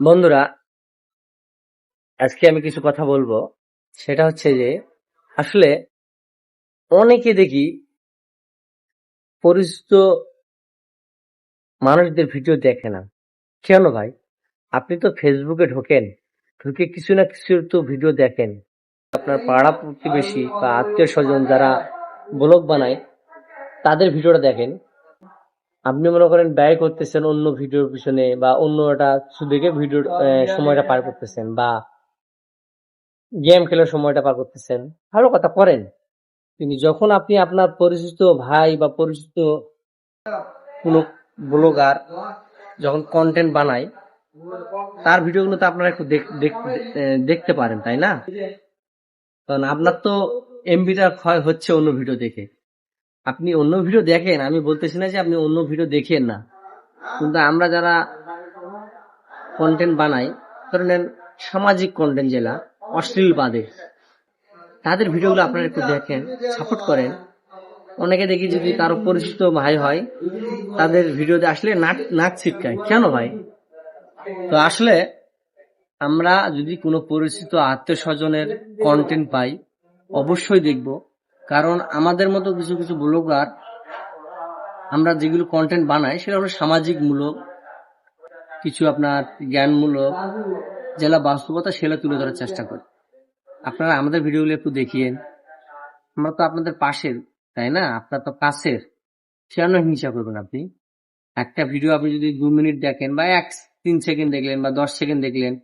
বন্ধুরা, আজকে আমি কিছু কথা বলব। সেটা হচ্ছে যে, আসলে অনেকে দেখি পরিচিত মানুষদের ভিডিও দেখে না। কেন ভাই? আপনি তো ফেসবুকে ঢোকেন, ঢুকে কিছু না কিছু তো ভিডিও দেখেন। আপনার পাড়া প্রতিবেশী বা আত্মীয় স্বজন যারা ব্লগ বানায়, তাদের ভিডিওটা দেখেন। আপনি মনে করেন ব্যয় করতেছেন অন্য ভিডিওর পিছনে বা অন্য একটা দেখে ভিডিওর সময়টা পার করতেছেন বা গেম খেলার সময়টা পার করতেছেন। ভালো কথা করেন। কিন্তু যখন আপনি আপনার পরিচিত ভাই বা পরিচিত কোনো ব্লগার যখন কন্টেন্ট বানায় তার ভিডিওগুলো তো আপনারা একটু দেখ- দেখ- দেখতে পারেন তাই না? কারণ আপনার তো এমবিটা ক্ষয় হচ্ছে অন্য ভিডিও দেখে। আপনি অন্য ভিডিও দেখেন, আমি বলতেছি না যে আপনি অন্য ভিডিও দেখেন না। কিন্তু আমরা যারা কন্টেন্ট বানাই, ধরে নেন সামাজিক কন্টেন্ট জেলা অশ্লীল বাদে, তাদের ভিডিওগুলো আপনারা একটু দেখেন সাপোর্ট করেন। অনেকে দেখি যদি কারও পরিচিত ভাই হয়, তাদের ভিডিওতে আসলে নাক নাক ছিটকায়। কেন ভাই? তো আসলে আমরা যদি কোনো পরিচিত আত্মীয় স্বজনের কন্টেন্ট পাই, অবশ্যই দেখব। কারণ আমাদের মতো কিছু কিছু ব্লগার, আমরা যেগুলো কন্টেন্ট বানাই সেটা হলো সামাজিক মূলক কিছু আপনার জ্ঞানমূলক যেটা বাস্তবতা সেটা তুলে ধরার চেষ্টা করি। আপনারা আমাদের ভিডিওগুলো একটু দেখিয়েন। আমরা তো আপনাদের পাশের, তাই না? আপনার তো কাছের। সেজন্য হিংসা করবেন আপনি। একটা ভিডিও আপনি যদি দু মিনিট দেখেন বা এক, তিন সেকেন্ড দেখলেন বা দশ সেকেন্ড দেখলেন,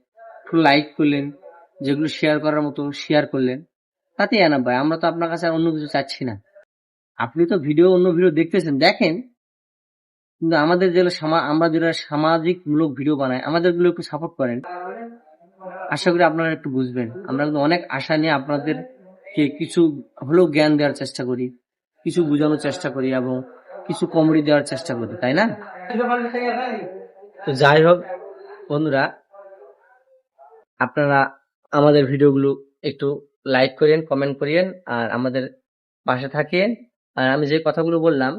একটু লাইক করলেন, যেগুলো শেয়ার করার মতো শেয়ার করলেন তাতেই আনা ভাই, আমরা তো আপনার কাছে অন্য কিছু চাচ্ছি না। আপনি তো ভিডিও, অন্য ভিডিও দেখতেছেন, দেখেন। কিন্তু আমাদের যেগুলো আমরা যেটা সামাজিক মূলক ভিডিও বানাই, আমাদেরগুলো একটু সাপোর্ট করেন। আশা করি আপনারা একটু বুঝবেন। আমরা কিন্তু অনেক আশা নিয়ে আপনাদের কিছু হলেও জ্ঞান দেওয়ার চেষ্টা করি, কিছু বোঝানোর চেষ্টা করি এবং কিছু কমেডি দেওয়ার চেষ্টা করি, তাই না? তো যাই হোক, বন্ধুরা, আপনারা আমাদের ভিডিওগুলো একটু লাইক করেন কমেন্ট করিয়েন, আর আমাদের পাশে থাকেন। আর আমি যে কথাগুলো বললাম,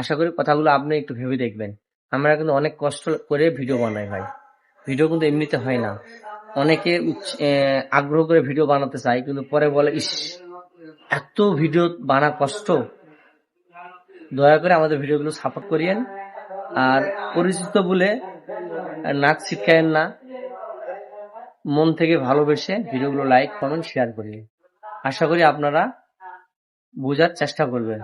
আশা করি কথাগুলো আপনি একটু ভেবে দেখবেন। আমরা কিন্তু অনেক কষ্ট করে ভিডিও বানাই ভাই। ভিডিও কিন্তু এমনিতে হয় না। অনেকে আগ্রহ করে ভিডিও বানাতে চায়, কিন্তু পরে বলে, ইস, এত ভিডিও বানা কষ্ট। দয়া করে আমাদের ভিডিওগুলো সাপোর্ট করিয়েন। আর পরিচিত বলে নাক শিখায়েন না। মন থেকে ভালোবেসে ভিডিওগুলো লাইক কমেন্ট শেয়ার করবেন আশা করি আপনারা বোঝার চেষ্টা করবেন।